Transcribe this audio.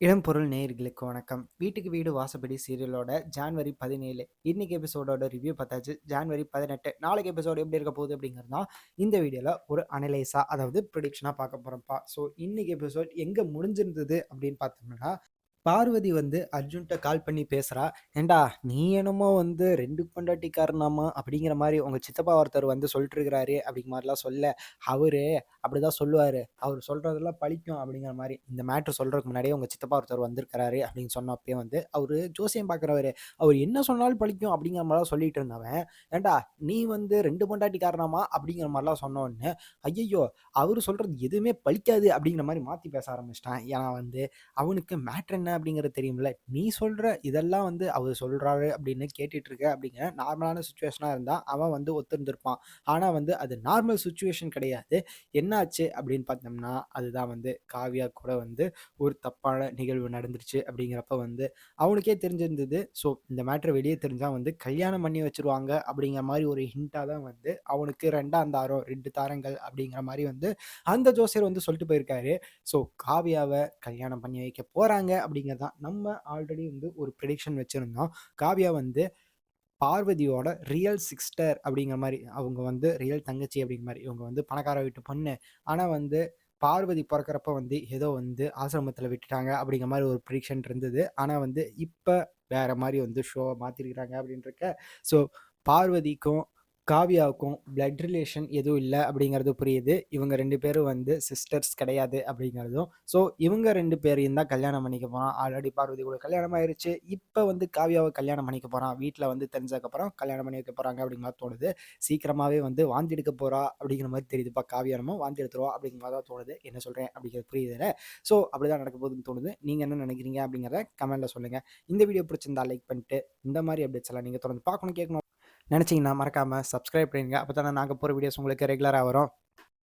இடம்பொருள் நேயர்களுக்கு வணக்கம். வீட்டுக்கு வீடு வாசப்படி சீரியலோட ஜான்வரி பதினேழு. இன்னைக்கு எபிசோடோட ரிவ்யூ பார்த்தாச்சு. ஜான்வரி பதினெட்டு. நாளைக்கு எபிசோடு எப்படி இருக்க போகுது அப்படிங்கிறது தான் இந்த வீடியோவில் ஒரு அனலைஸா அதாவது ப்ரிடிக்ஷனாக பார்க்க போகிறோம்ப்பா ஸோ இன்னைக்கு எபிசோட் எங்கே முடிஞ்சிருந்தது அப்படின்னு பார்த்தோம்னா பார்வதி வந்து அர்ஜுன்கிட்ட கால் பண்ணி பேசுகிறா ஏண்டா நீ என்னமோ வந்து ரெண்டு பொண்டாட்டிக்காரனாமா? அப்படிங்கிற மாதிரி உங்கள் சித்தப்பா ஒருத்தர் வந்து சொல்லிட்டு இருக்கிறாரு அப்படிங்கிற மாதிரிலாம் சொல்ல அவரு அப்படிதான் சொல்லுவாரு. அவர் சொல்றதெல்லாம் பழிக்கும். அப்படிங்கிற மாதிரி இந்த மேட்ரு சொல்றதுக்கு முன்னாடியே உங்க சித்தப்பா ஒருத்தர் வந்திருக்கிறாரு அப்படின்னு சொன்னப்பயே வந்து அவரு ஜோசியம் பார்க்குறவர் அவர் என்ன சொன்னாலும் பழிக்கும் அப்படிங்கிற மாதிரிலாம் சொல்லிட்டு இருந்தவன் ஏண்டா நீ வந்து ரெண்டு பொண்டாட்டிக்காரனாமா? அப்படிங்கிற மாதிரிலாம் சொன்னோன்னு ஐயையோ அவர் சொல்றது எதுவுமே பழிக்காது அப்படிங்கிற மாதிரி மாற்றி பேச ஆரம்பிச்சிட்டான். ஏன்னா வந்து அவனுக்கு மேட்ரு என்ன? அப்படிங்கிறது தெரியும்ல. நீ சொல்கிற இதெல்லாம் வந்து அவர் சொல்கிறாரு அப்படின்னு கேட்டுட்டு இருக்க அப்படிங்கிற நார்மலான சுச்சுவேஷனாக இருந்தால் அவன் வந்து ஒத்துருந்துருப்பான். ஆனால் வந்து அது நார்மல் சுச்சுவேஷன் கிடையாது. என்னாச்சு அப்படின்னு பார்த்தோம்னா அதுதான் வந்து காவியா கூட வந்து ஒரு தப்பான நிகழ்வு நடந்துருச்சு அப்படிங்கிறப்ப வந்து அவனுக்கே தெரிஞ்சிருந்தது. ஸோ இந்த மேட்ரு வெளியே தெரிஞ்சால் வந்து கல்யாணம் பண்ணி வச்சிருவாங்க அப்படிங்கிற மாதிரி ஒரு ஹிண்ட்டாக தான் வந்து அவனுக்கு ரெண்டாம் தாரம் ரெண்டு தாரங்கள் அப்படிங்கிற மாதிரி வந்து அந்த ஜோசியர் வந்து சொல்லிட்டு போயிருக்காரு. ஸோ காவியாவை கல்யாணம் பண்ணி வைக்க போகிறாங்க அப்படிங்கிறது தான். நம்ம ஆல்ரெடி வந்து ஒரு ப்ரெடிக்ஷன் வச்சுருந்தோம். காவியா வந்து பார்வதியோட ரியல் சிஸ்டர் அப்படிங்கிற மாதிரி அவங்க வந்து ரியல் தங்கச்சி அப்படிங்கிற மாதிரி இவங்க வந்து பணக்கார வீட்டு பொண்ணு. ஆனால் வந்து பார்வதி பிறக்கிறப்ப வந்து ஏதோ வந்து ஆசிரமத்தில் விட்டுட்டாங்க அப்படிங்கிற மாதிரி ஒரு ப்ரிடிக்ஷன் இருந்தது. ஆனால் வந்து இப்போ வேற மாதிரி வந்து ஷோவை மாற்றிருக்கிறாங்க அப்படின்றக்க ஸோ பார்வதிக்கும் காவியாவுக்கும் பிளட் ரிலேஷன் எதுவும் இல்லை அப்படிங்கிறது புரியுது. இவங்க ரெண்டு பேரும் வந்து சிஸ்டர்ஸ் கிடையாது அப்படிங்கிறதும். ஸோ இவங்க ரெண்டு பேரையும் தான் கல்யாணம் பண்ணிக்க போகிறான் ஆல்ரெடி பார்வதி கூட கல்யாணம் ஆயிடுச்சு இப்போ வந்து காவியாவை கல்யாணம் பண்ணிக்க போகிறான் வீட்டில் வந்து தெரிஞ்சதுக்கப்புறம் கல்யாணம் பண்ணி வைக்க போகிறாங்க அப்படிங்கிற மாதிரி தோணுது. சீக்கிரமாகவே வந்து வாந்தி எடுக்க போகிறா அப்படிங்கிற மாதிரி தெரியுதுப்பா காவியானமும் வாந்தி எடுத்துருவா அப்படிங்கிற மாதிரி தான் தோணுது. என்ன சொல்கிறேன் அப்படிங்கிறது புரியுதுல ஸோ அப்படி தான் நடக்க போகுதுன்னு தோணுது. நீங்கள் என்ன நினைக்கிறீங்க அப்படிங்கிறத கமெண்ட்டில் சொல்லுங்கள் இந்த வீடியோ பிடிச்சிருந்தா லைக் பண்ணிட்டு இந்த மாதிரி அப்டேட்ஸ் எல்லாம் நீங்கள் தொடர்ந்து பார்க்கணும் கேட்கணும். நினச்சிங்கன்னா மறக்காமல் சப்ஸ்கிரைப் பண்ணிடுங்க அப்போ தானே நாங்கள் போகிற வீடியோஸ் உங்களுக்கு ரெகுலராக வரும்.